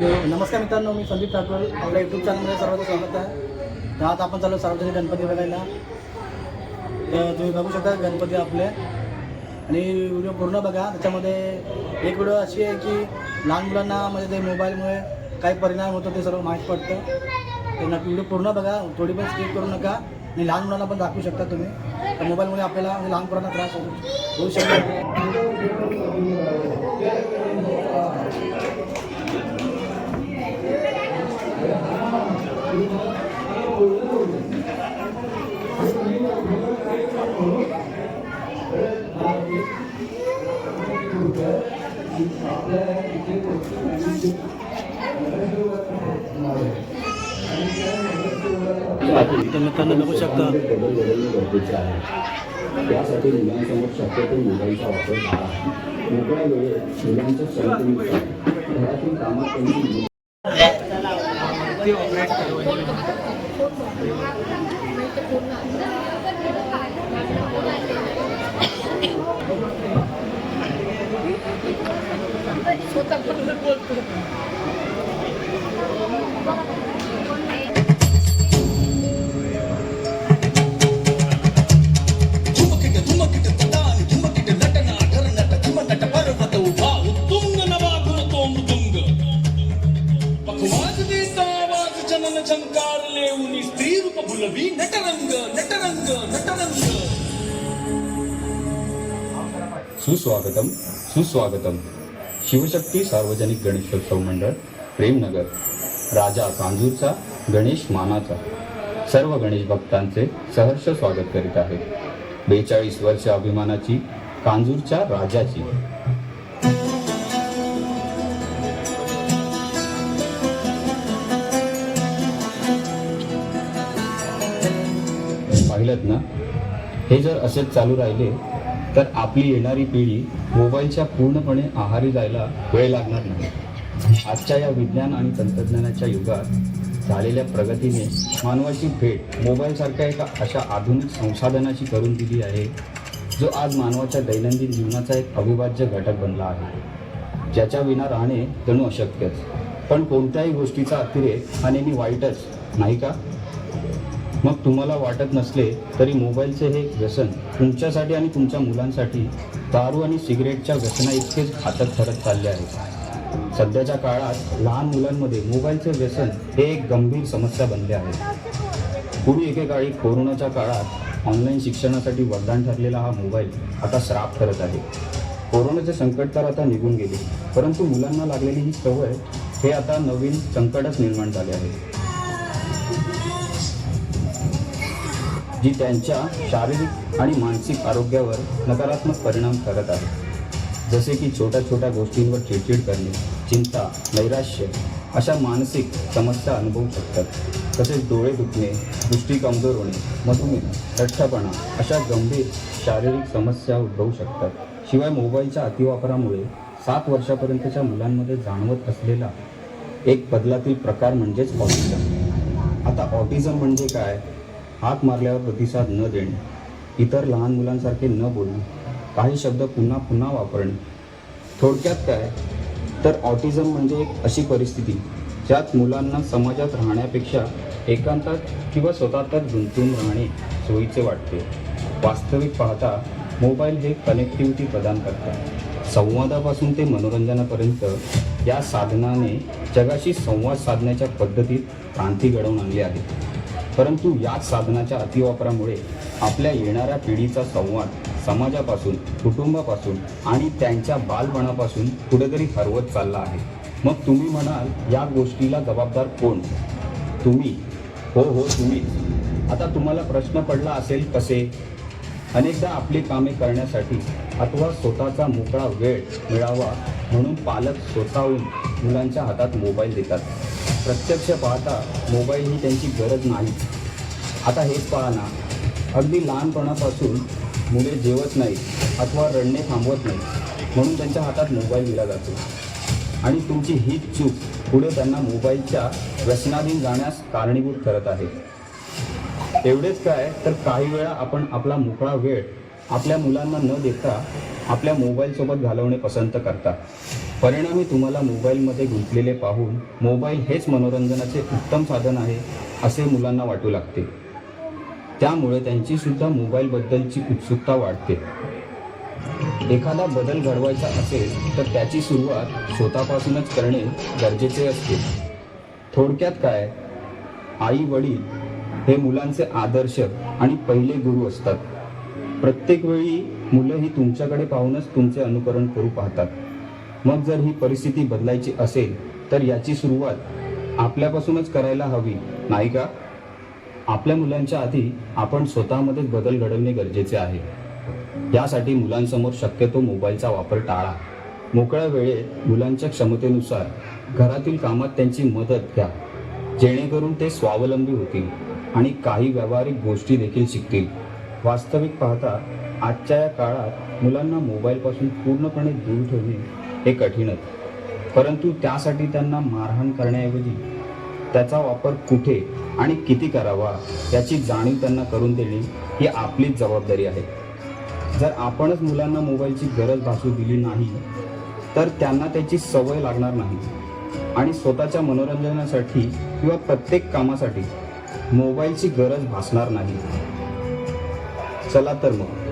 नमस्कार मित्रांनो मी संदीप ठाकूर. आपल्या यूट्यूब चॅनलमध्ये सर्वांचं स्वागत आहे. तर आज आपण चालू सार्वजनिक गणपती बघायला. तर तुम्ही बघू शकता गणपती आपले. आणि व्हिडिओ पूर्ण बघा. त्याच्यामध्ये एक व्हिडिओ अशी आहे की लहान मुलांना म्हणजे ते मोबाईलमुळे काय परिणाम होतो ते सर्व माहीत पडतं. तर नक्की व्हिडिओ पूर्ण बघा. थोडी पण स्किप करू नका. आणि लहान मुलांना पण दाखवू शकता तुम्ही. तर मोबाईलमुळे आपल्याला म्हणजे लहान मुलांना त्रास होऊ होऊ शकतो. तर मित्रांनो बघू शकता. त्यासाठी मुलांसमोर शक्यतो मोबाईलचा वापर टाळा मोकळ्या वेळेत मुलांच्या घरातील कामात त्यांची धुमकिट सुस्वागतम। शिवशक्ती सार्वजनिक गणेशोत्सव मंडळ प्रेमनगर। राजा कांजूरचा गणेश मानाचा। सर्व गणेश भक्तांचे सहर्ष स्वागत करीत आहे बेचाळीस वर्ष अभिमानाची कांजूरच्या राजाची। पाहिलं ना? हे जर असेच चालू राहिले तर आपली येणारी पिढी मोबाईलच्या पूर्णपणे आहारी जायला वेळ लागणार नाही. आजच्या या विज्ञान आणि तंत्रज्ञानाच्या युगात झालेल्या प्रगतीने मानवाची भेट मोबाईलसारख्या एका अशा आधुनिक संसाधनाची करून दिली आहे जो आज मानवाच्या दैनंदिन जीवनाचा एक अविभाज्य घटक बनला आहे. ज्याच्या विना राहणे जणू अशक्यच. पण कोणत्याही गोष्टीचा अतिरेक हा नेहमी वाईटच नाही का? मग तुम्हाला वाटत नसले तरी मोबाईलचे हे व्यसन तुमच्यासाठी आणि तुमच्या मुलांसाठी दारू आणि सिगरेटच्या व्यसना इतकेच घातक ठरत चालले आहे. सध्याच्या काळात लहान मुलांमध्ये मोबाईलचे व्यसन हे एक गंभीर समस्या बनले आहे. पूर्वी एकेकाळी कोरोनाच्या काळात ऑनलाईन शिक्षणासाठी वरदान ठरलेला हा मोबाईल आता श्राप ठरत आहे. कोरोनाचे संकट तर आता निघून गेले परंतु मुलांना लागलेली ही सवय हे आता नवीन संकटच निर्माण झाले आहे. जी त्यांच्या शारीरिक आणि मानसिक आरोग्यावर नकारात्मक परिणाम करत आहे जसे की छोट्या छोट्या गोष्टींवर चिडचिड करणे चिंता नैराश्य अशा मानसिक समस्या अनुभवू शकतात. तसेच डोळे दुखणे दृष्टी कमजोर होणे मधुमेह लठ्ठपणा अशा गंभीर शारीरिक समस्या उद्भवू शकतात. शिवाय मोबाईलच्या अतिवापरामुळे सात वर्षापर्यंतच्या मुलांमध्ये जाणवत असलेला एक बदलातील प्रकार म्हणजेच ऑटिझम. आता ऑटिझम म्हणजे काय? हात मारल्यावर प्रतिसाद न देणे इतर लहान मुलांसारखे न बोलणे काही शब्द पुन्हा पुन्हा वापरणे. थोडक्यात काय? तर ऑटिझम म्हणजे एक अशी परिस्थिती ज्यात मुलांना समाजात राहण्यापेक्षा एकांतात किंवा स्वतःतच गुंतून राहणे सोयीचे वाटते. वास्तविक पाहता मोबाईल हे कनेक्टिव्हिटी प्रदान करतात संवादापासून ते मनोरंजनापर्यंत या साधनाने जगाशी संवाद साधण्याच्या पद्धतीत क्रांती घडवून आणली आहे. परंतु याच साधनाच्या अतिवापरामुळे आपल्या येणाऱ्या पिढीचा संवाद समाजापासून कुटुंबापासून आणि त्यांच्या बालपणापासून कुठेतरी हरवत चालला आहे. मग तुम्ही म्हणाल या गोष्टीला जबाबदार कोण? तुम्ही. हो हो तुम्ही. आता तुम्हाला प्रश्न पडला असेल कसे? अनेकदा आपली कामे करण्यासाठी अथवा स्वतःचा मोकळा वेळ मिळावा म्हणून पालक स्वतःहून मुलांच्या हातात मोबाईल देतात. प्रत्यक्ष पाहता मोबाईल ही त्यांची गरज नाही. आता हेच पहा ना. अगदी लहानपणापासून मुले जेवत नाहीत अथवा रडणे थांबवत नाहीत. म्हणून त्यांच्या हातात मोबाईल दिला जातो. आणि तुमची हीच चूक पुढे त्यांना मोबाईलच्या व्यसनाधीन जाण्यास कारणीभूत करत आहे. एवढेच काय तर काही वेळा आपण आपला मोकळा वेळ आपल्या मुलांना न देता आपल्या मोबाईलसोबत घालवणे पसंत करतात परिणामी तुम्हाला मोबाईलमध्ये गुंतलेले पाहून मोबाईल हेच मनोरंजनाचे उत्तम साधन आहे असे मुलांना वाटू लागते. त्यामुळे त्यांचीसुद्धा मोबाईलबद्दलची उत्सुकता वाढते. एखादा बदल घडवायचा असेल तर त्याची सुरुवात स्वतःपासूनच करणे गरजेचे असते. थोडक्यात काय? आई वडील हे मुलांचे आदर्श आणि पहिले गुरु असतात. प्रत्येक वेळी मुलं ही तुमच्याकडे पाहूनच तुमचे अनुकरण करू पाहतात. मग जर ही परिस्थिती बदलायची असेल तर याची सुरुवात आपल्यापासूनच करायला हवी नाही का? आपल्या मुलांच्या आधी आपण स्वतःमध्येच बदल घडवणे गरजेचे आहे. यासाठी मुलांसमोर शक्यतो मोबाईलचा वापर टाळा. मोकळ्या वेळेत मुलांच्या क्षमतेनुसार घरातील कामात त्यांची मदत घ्या. जेणेकरून ते स्वावलंबी होतील आणि काही व्यावहारिक गोष्टी देखील शिकतील. वास्तविक पाहता आजच्या या काळात मुलांना मोबाईलपासून पूर्णपणे दूर ठेवणे हे कठीणच परंतु त्यासाठी त्यांना मारहाण करण्याऐवजी त्याचा वापर कुठे आणि किती करावा याची जाणीव त्यांना करून देणे ही आपलीच जबाबदारी आहे. जर आपणच मुलांना मोबाईलची गरज भासू दिली नाही तर त्यांना त्याची सवय लागणार नाही. आणि स्वतःच्या मनोरंजनासाठी किंवा प्रत्येक कामासाठी मोबाईलची गरज भासणार नाही. चला तर मग.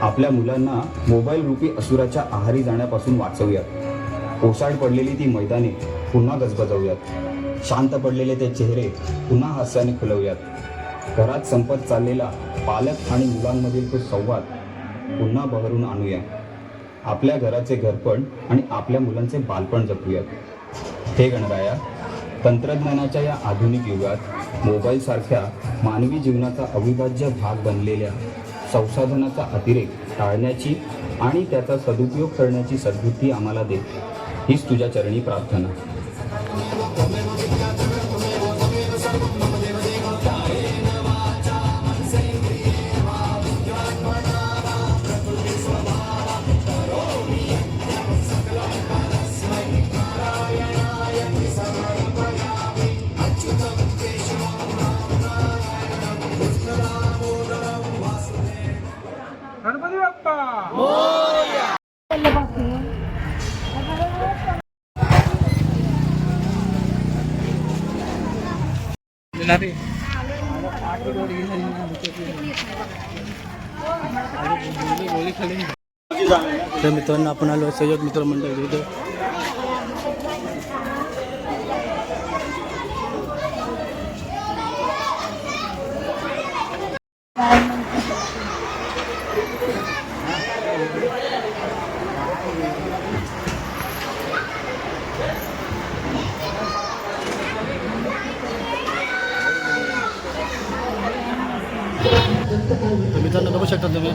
आपल्या मुलांना मोबाईल रूपी असुराच्या आहारी जाण्यापासून वाचवूयात. ओसाड पडलेली ती मैदाने पुन्हा गजबजवूयात शांत पडलेले ते चेहरे पुन्हा हास्याने खुलवूयात. घरात संपत चाललेला पालक आणि मुलांमधील तो संवाद पुन्हा बहरून आणूया. आपल्या घराचे घरपण आणि आपल्या मुलांचे बालपण जपूयात. हे गणराया तंत्रज्ञानाच्या या आधुनिक युगात मोबाईलसारख्या मानवी जीवनाचा अविभाज्य भाग बनलेल्या संसाधनाचा अतिरेक टाळण्याची आणि त्याचा सदुपयोग करण्याची सद्बुद्धी आम्हाला दे हीच तुझ्या चरणी प्रार्थना. तर मित्रांनो आपण आलो सहयोग मित्र तुम्ही?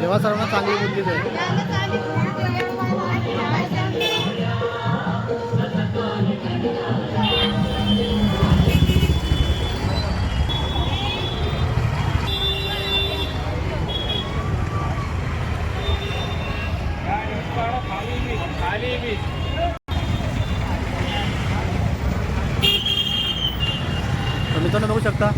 देवा सर्वांना चांगली बुद्धी दे. मित्रांनो बघू शकता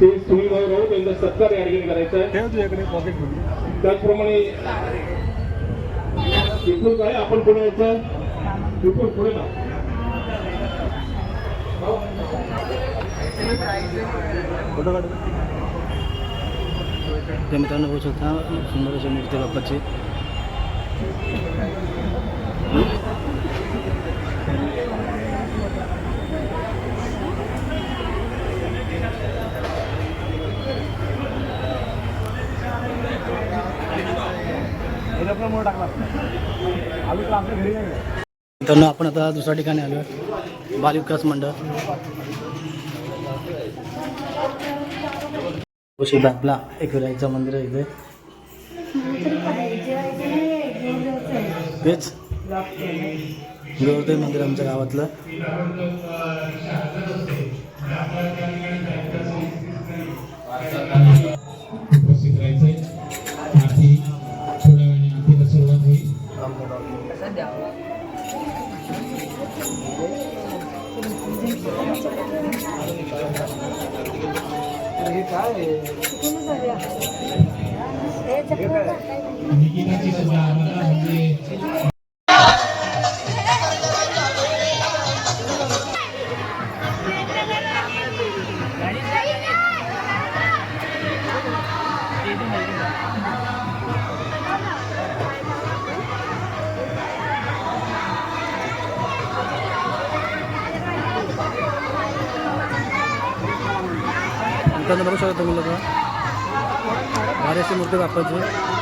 ते सुनील भाऊ राऊत यांचा सत्कार या ठिकाणी करायचा आहे. त्याचप्रमाणे इथून काय आपण पुढे यायचं? इथून पुढे ना मित्रांनो बघू शकता सुंदर अशी मूर्ती बाप्पाची. मित्रांनो आपण आता दुसऱ्या ठिकाणी आलो आहे. बाल विकास मंडळ. कृषी एक विराईचं मंदिर आहे इथे. तेच. गौरदेव मंदिर आमच्या गावातलं. उपस्थित dela. Nikita, सुद्धा बघू शकता तुम्ही लोक. भारी अशी मूर्ती दाखवायची